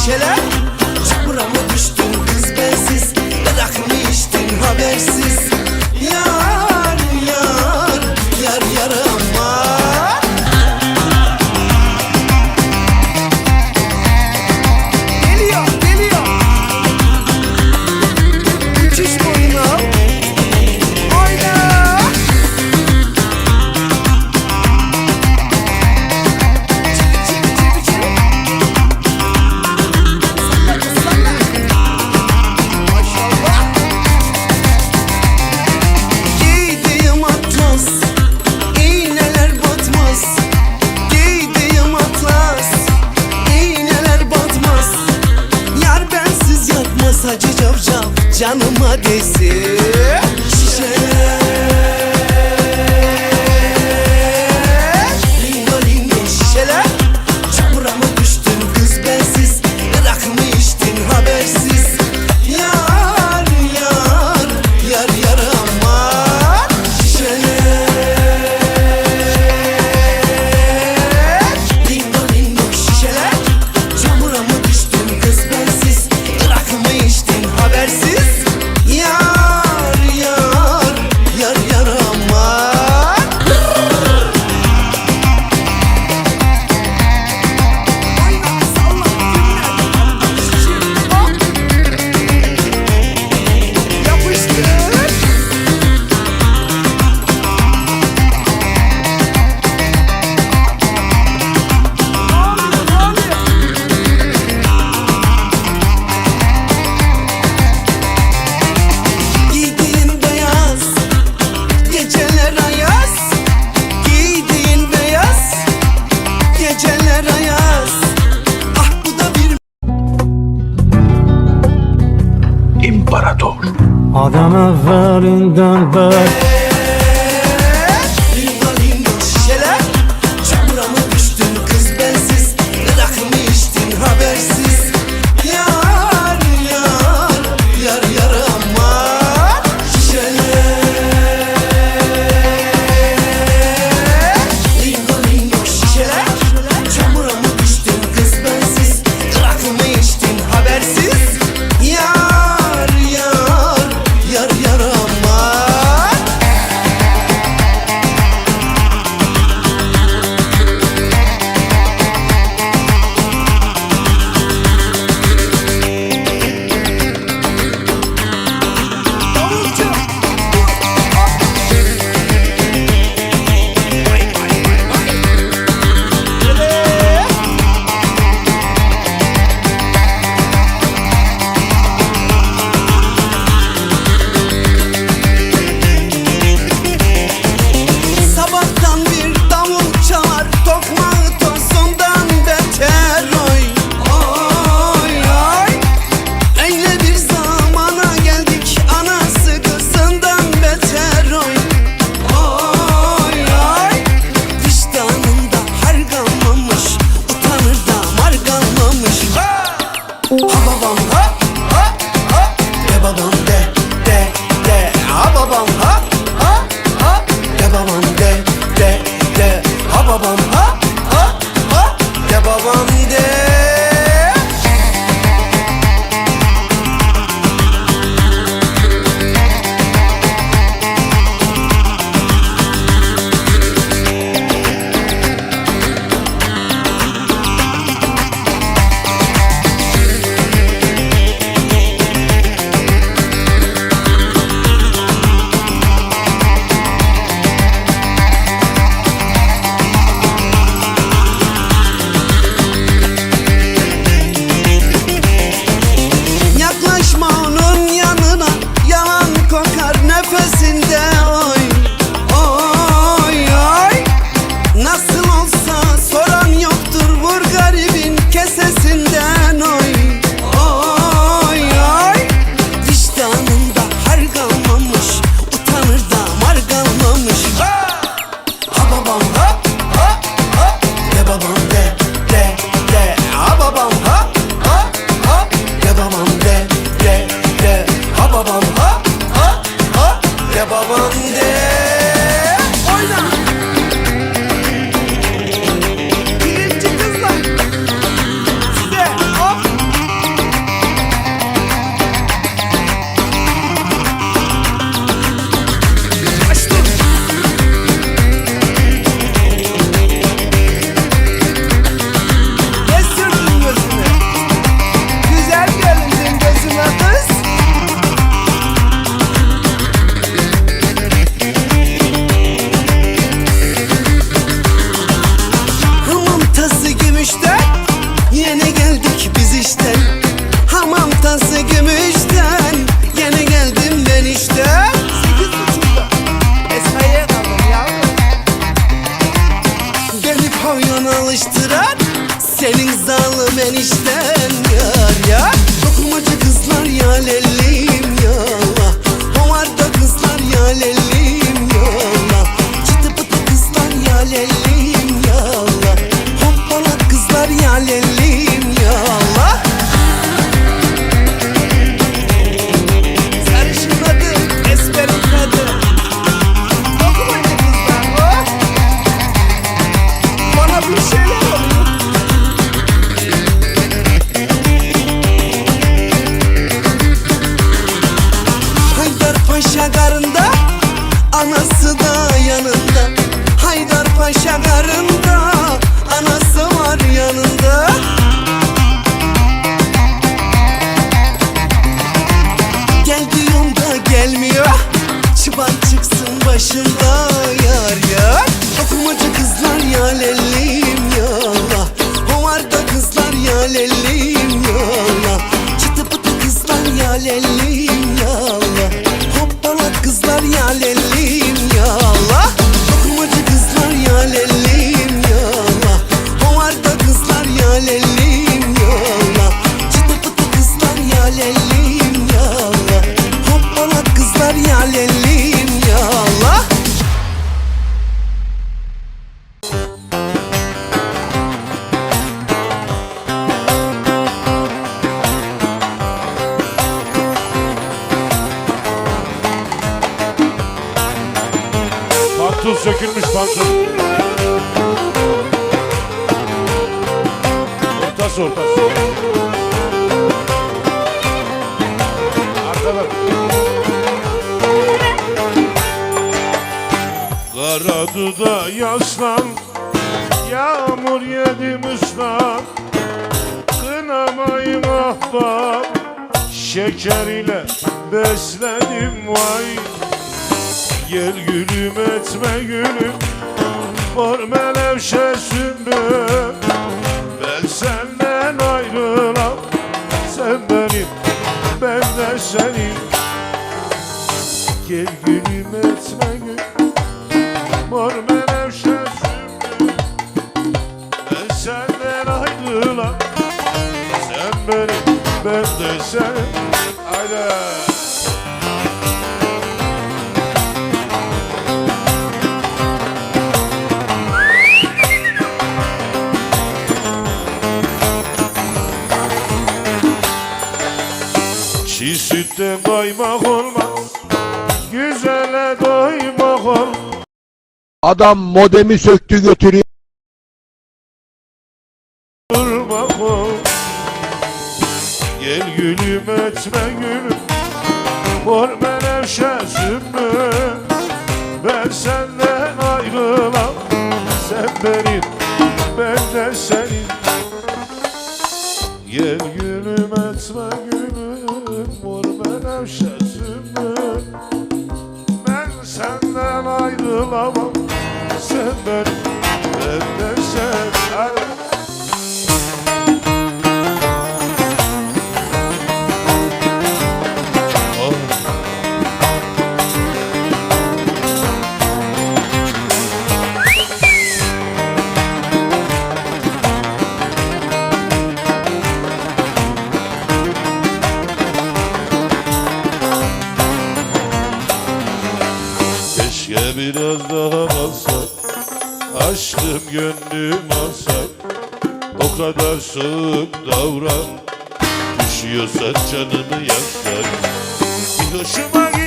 şişeler Adam averinden bak biz işte Hamam tası gümüş Karında Anası var yanında. Gel diyorum da gelmiyor Çıban çıksın başında yar yar. Dokunmacı kızlar ya lellim ya Allah Hovarda kızlar ya lellim ya Allah Çıtı pıtı kızlar ya lellim ya Allah Hoppala kızlar ya lellim Kızlar ya ya Allah Pantol sökülmüş pantol. Ortası ortası. Karaduda yaslan Yağmur yedim ıslan Kınamayın ahbap Şeker ile besledim vay. Gel gülüm etme gülüm Mor menevşe sümbül. Ben senden Haydi Çiğ sütten doymak olmaz Güzele doymak olmaz Adam modemi söktü götürüyor. Durmak olmaz Gel gülüm etme gülüm. Mor menevşe sümbül Ben senden ayrılam. Sen benim ben de senin. Gel gülüm etme gülüm. Mor menevşe sümbül Ben senden ayrılamam Sen benim biraz daha kalsak Aşkım gönlüm alsak O kadar soğuk davran. Düşüyorsan canımı yaksak Bir hoşuma